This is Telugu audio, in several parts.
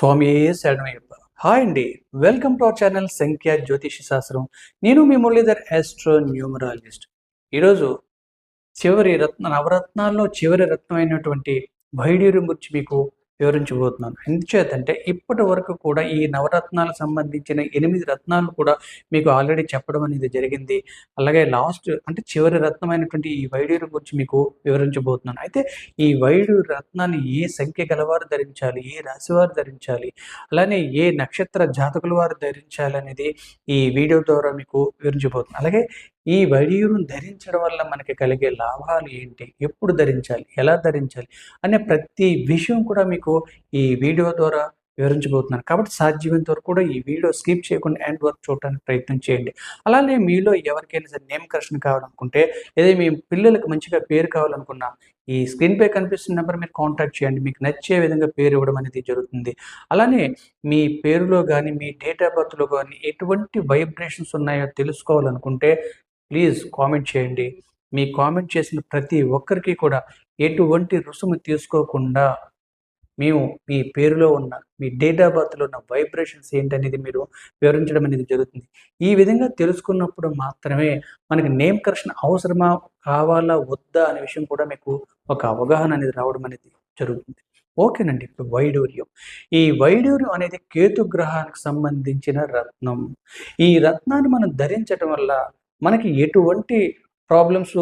స్వామి శరణమయ్యప్ప. హాయ్ అండి. వెల్కమ్ టు అవర్ ఛానల్ సంఖ్య జ్యోతిష శాస్త్రం. నేను మీ మురళీధర్ ఆస్ట్రో న్యూమరాలజిస్ట్ ఈరోజు చివరి రత్న నవరత్నాల్లో చివరి రత్నం అయినటువంటి భైడూరి గురించి మీకు వివరించబోతున్నాను. ఎందుచేతంటే ఇప్పటి వరకు కూడా ఈ నవరత్నాలకు సంబంధించిన ఎనిమిది రత్నాలు కూడా మీకు ఆల్రెడీ చెప్పడం అనేది జరిగింది. అలాగే లాస్ట్ అంటే చివరి రత్నమైనటువంటి ఈ వైడూరు గురించి మీకు వివరించబోతున్నాను. అయితే ఈ వైడూరు రత్నాన్ని ఏ సంఖ్య గలవారు ధరించాలి? ఏ రాశివారు ధరించాలి? అలానే ఏ నక్షత్ర జాతకుల వారు ధరించాలి అనేది ఈ వీడియో ద్వారా మీకు వివరించబోతున్నాను. అలాగే ఈ వడియూరును ధరించడం వల్ల మనకి కలిగే లాభాలు ఏంటి? ఎప్పుడు ధరించాలి? ఎలా ధరించాలి? అనే ప్రతి విషయం కూడా మీకు ఈ వీడియో ద్వారా వివరించబోతున్నాను. కాబట్టి సాధ్యమైనంత వరకు కూడా ఈ వీడియో స్కిప్ చేయకుండా ఎండ్ వరకు చూడడానికి ప్రయత్నం చేయండి. అలానే మీలో ఎవరికైనా సరే నేమ్ కర్షణ కావాలనుకుంటే లేదా మీ పిల్లలకు మంచిగా పేరు కావాలనుకున్నా ఈ స్క్రీన్ పై కనిపిస్తున్న నెంబర్ మీరు కాంటాక్ట్ చేయండి. మీకు నచ్చే విధంగా పేరు ఇవ్వడం అనేది జరుగుతుంది. అలానే మీ పేరులో కానీ మీ డేట్ ఆఫ్ బర్త్లో కానీ ఎటువంటి వైబ్రేషన్స్ ఉన్నాయో తెలుసుకోవాలనుకుంటే ప్లీజ్ కామెంట్ చేయండి. మీ కామెంట్ చేసిన ప్రతి ఒక్కరికి కూడా ఎటువంటి రుసుము తీసుకోకుండా మేము మీ పేరులో ఉన్న మీ డేట్ ఆఫ్ బర్త్లో ఉన్న వైబ్రేషన్స్ ఏంటనేది మీరు వివరించడం అనేది జరుగుతుంది. ఈ విధంగా తెలుసుకున్నప్పుడు మాత్రమే మనకి నేమ్ కరెక్షన్ అవసరమా కావాలా వద్దా అనే విషయం కూడా మీకు ఒక అవగాహన అనేది రావడం అనేది జరుగుతుంది. ఓకేనండి ఇప్పుడు వైడూర్యం. ఈ వైడూర్యం అనేది కేతు గ్రహానికి సంబంధించిన రత్నం. ఈ రత్నాన్ని మనం ధరించడం వల్ల మనకి ఎటువంటి ప్రాబ్లమ్స్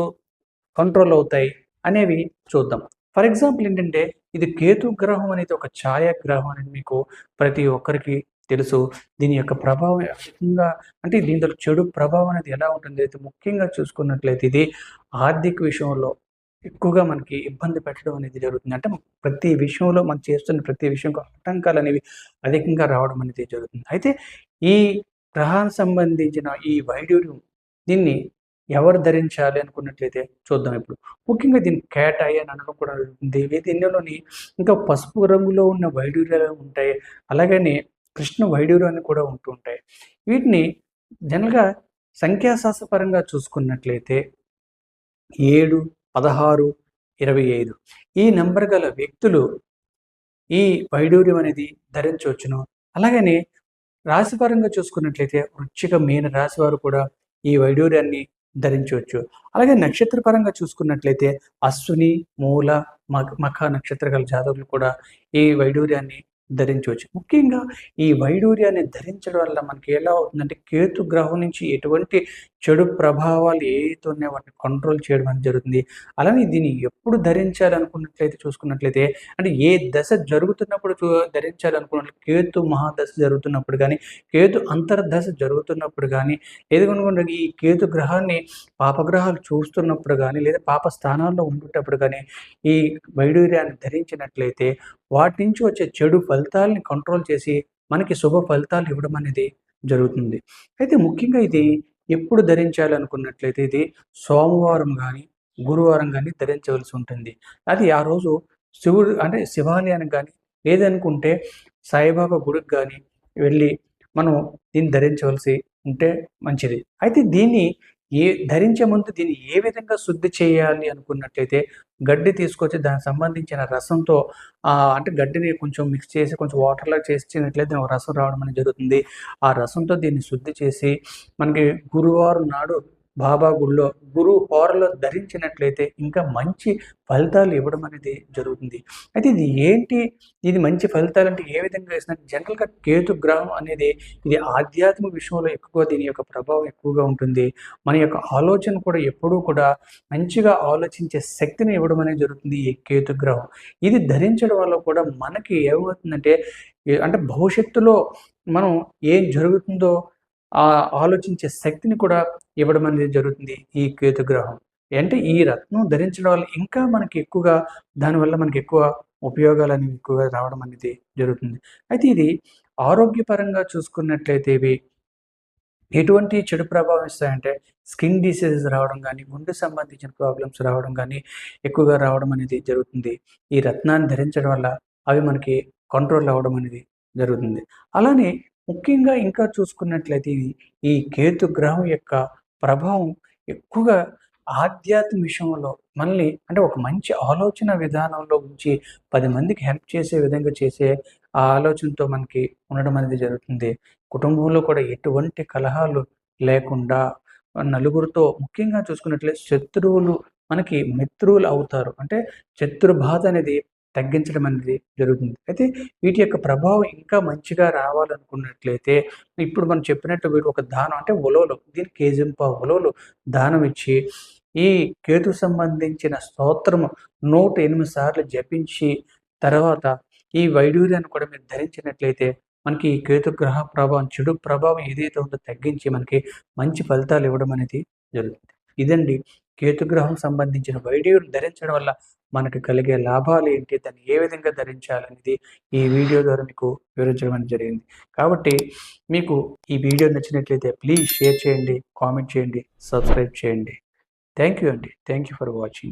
కంట్రోల్ అవుతాయి అనేవి చూద్దాం. ఫర్ ఎగ్జాంపుల్ ఏంటంటే ఇది కేతు గ్రహం అనేది ఒక ఛాయాగ్రహం అనేది మీకు ప్రతి ఒక్కరికి తెలుసు. దీని యొక్క ప్రభావం అధికంగా అంటే దీంతో చెడు ప్రభావం అనేది ఎలా ఉంటుంది? అయితే ముఖ్యంగా చూసుకున్నట్లయితే ఇది ఆర్థిక విషయంలో ఎక్కువగా మనకి ఇబ్బంది పెట్టడం అనేది జరుగుతుంది. అంటే ప్రతి విషయంలో మనం చేస్తున్న ప్రతి విషయంలో ఆటంకాలు అనేవి అధికంగా రావడం అనేది జరుగుతుంది. అయితే ఈ గ్రహానికి సంబంధించిన ఈ వైడ్యూర్యం దీన్ని ఎవరు ధరించాలి అనుకున్నట్లయితే చూద్దాం ఇప్పుడు. ముఖ్యంగా దీన్ని కేటాయి అని అనడం కూడా ఉంది. దీనిలోని ఇంకా పసుపు రంగులో ఉన్న వైడూర్యాలు ఉంటాయి. అలాగనే కృష్ణ వైడూర్యాలు కూడా ఉంటూ ఉంటాయి. వీటిని జనరల్గా సంఖ్యాశాస్త్రపరంగా చూసుకున్నట్లయితే ఏడు పదహారు ఇరవై ఐదు. ఈ నెంబర్ గల వ్యక్తులు ఈ వైడూర్యం అనేది ధరించవచ్చును. అలాగనే రాశిపరంగా చూసుకున్నట్లయితే వృచ్చిక మీన రాశి వారు కూడా ఈ వైడూర్యాన్ని ధరించవచ్చు. అలాగే నక్షత్ర పరంగా చూసుకున్నట్లయితే అశ్విని మూల మఖ మఖ నక్షత్ర గల జాతకులు కూడా ఈ వైడూర్యాన్ని ధరించవచ్చు. ముఖ్యంగా ఈ వైడూర్యాన్ని ధరించడం వల్ల మనకి ఎలా అవుతుందంటే కేతు గ్రహం నుంచి ఎటువంటి చెడు ప్రభావాలు ఏవైతే ఉన్నాయో వాటిని కంట్రోల్ చేయడం అనేది జరుగుతుంది. అలానే దీన్ని ఎప్పుడు ధరించాలనుకున్నట్లయితే చూసుకున్నట్లయితే అంటే ఏ దశ జరుగుతున్నప్పుడు చూ కేతు మహాదశ జరుగుతున్నప్పుడు కానీ కేతు అంతర్దశ జరుగుతున్నప్పుడు కానీ ఏదనుకుంటే ఈ కేతు గ్రహాన్ని పాపగ్రహాలు చూస్తున్నప్పుడు కానీ లేదా పాప స్థానాల్లో ఉండేటప్పుడు కానీ ఈ వైడూర్యాన్ని ధరించినట్లయితే వాటి నుంచి వచ్చే చెడు ఫలితాలని కంట్రోల్ చేసి మనకి శుభ ఫలితాలు ఇవ్వడం అనేది జరుగుతుంది. అయితే ముఖ్యంగా ఇది ఎప్పుడు ధరించాలనుకున్నట్లయితే ఇది సోమవారం కానీ గురువారం కానీ ధరించవలసి ఉంటుంది. అది ఆ రోజు శివుడు అంటే శివాలయానికి కానీ లేదనుకుంటే సాయిబాబా గుడికి కానీ వెళ్ళి మనం దీన్ని ధరించవలసి ఉంటే మంచిది. అయితే దీన్ని ఏ ధరించే ముందు దీన్ని ఏ విధంగా శుద్ధి చేయాలి అనుకున్నట్లయితే గడ్డి తీసుకొచ్చి దానికి సంబంధించిన రసంతో అంటే గడ్డిని కొంచెం మిక్స్ చేసి కొంచెం వాటర్లో చేసినట్లయితే ఒక రసం రావడం అనేది జరుగుతుంది. ఆ రసంతో దీన్ని శుద్ధి చేసి మనకి గురువారం నాడు బాబా గుళ్ళో గురు హోరలో ధరించినట్లయితే ఇంకా మంచి ఫలితాలు ఇవ్వడం అనేది జరుగుతుంది. అయితే ఇది ఏంటి? ఇది మంచి ఫలితాలు అంటే ఏ విధంగా వేసినా జనరల్గా కేతు గ్రహం అనేది ఇది ఆధ్యాత్మిక విషయంలో ఎక్కువ దీని యొక్క ప్రభావం ఎక్కువగా ఉంటుంది. మన యొక్క ఆలోచన కూడా ఎప్పుడూ కూడా మంచిగా ఆలోచించే శక్తిని ఇవ్వడం అనేది జరుగుతుంది ఈ కేతు గ్రహం. ఇది ధరించడం వల్ల కూడా మనకి ఏమవుతుందంటే అంటే భవిష్యత్తులో మనం ఏం జరుగుతుందో ఆ ఆలోచించే శక్తిని కూడా ఇవ్వడం అనేది జరుగుతుంది ఈ కేతు గ్రహం. అంటే ఈ రత్నం ధరించడం వల్ల ఇంకా మనకి ఎక్కువగా దానివల్ల మనకి ఎక్కువ ఉపయోగాలు అనేవి ఎక్కువగా రావడం అనేది జరుగుతుంది. అయితే ఇది ఆరోగ్యపరంగా చూసుకున్నట్లయితే ఇవి ఎటువంటి చెడు ప్రభావం ఇస్తాయంటే స్కిన్ డిసీజెస్ రావడం కానీ గుండె సంబంధించిన ప్రాబ్లమ్స్ రావడం కానీ ఎక్కువగా రావడం అనేది జరుగుతుంది. ఈ రత్నాన్ని ధరించడం వల్ల అవి మనకి కంట్రోల్ అవ్వడం అనేది జరుగుతుంది. అలానే ముఖ్యంగా ఇంకా చూసుకున్నట్లయితే ఈ కేతు గ్రహం యొక్క ప్రభావం ఎక్కువగా ఆధ్యాత్మిక విషయంలో మనల్ని అంటే ఒక మంచి ఆలోచన విధానంలో ఉంచి పది మందికి హెల్ప్ చేసే విధంగా చేసే ఆ ఆలోచనతో మనకి ఉండడం అనేది జరుగుతుంది. కుటుంబంలో కూడా ఎటువంటి కలహాలు లేకుండా నలుగురితో ముఖ్యంగా చూసుకున్నట్లయితే శత్రువులు మనకి మిత్రువులు అవుతారు. అంటే శత్రు బాధ అనేది తగ్గించడం అనేది జరుగుతుంది. అయితే వీటి యొక్క ప్రభావం ఇంకా మంచిగా రావాలనుకున్నట్లయితే ఇప్పుడు మనం చెప్పినట్టు వీడు ఒక దానం అంటే ఉలవలు దీని కేజింప ఉలవలు దానం ఇచ్చి ఈ కేతు సంబంధించిన స్తోత్రము నూట ఎనిమిది సార్లు జపించి తర్వాత ఈ వైడూర్యాన్ని కూడా మీరు ధరించినట్లయితే మనకి ఈ కేతు గ్రహ ప్రభావం చెడు ప్రభావం ఏదైతే ఉందో తగ్గించి మనకి మంచి ఫలితాలు ఇవ్వడం అనేది జరుగుతుంది. ఇదండి కేతుగ్రహం సంబంధించిన వైడ్యూని ధరించడం వల్ల మనకు కలిగే లాభాలు ఏంటి దాన్ని ఏ విధంగా ధరించాలనేది ఈ వీడియో ద్వారా మీకు వివరించడం అనేది జరిగింది. కాబట్టి మీకు ఈ వీడియో నచ్చినట్లయితే ప్లీజ్ షేర్ చేయండి కామెంట్ చేయండి సబ్స్క్రైబ్ చేయండి. థ్యాంక్ యూ అండి. Thank you for watching.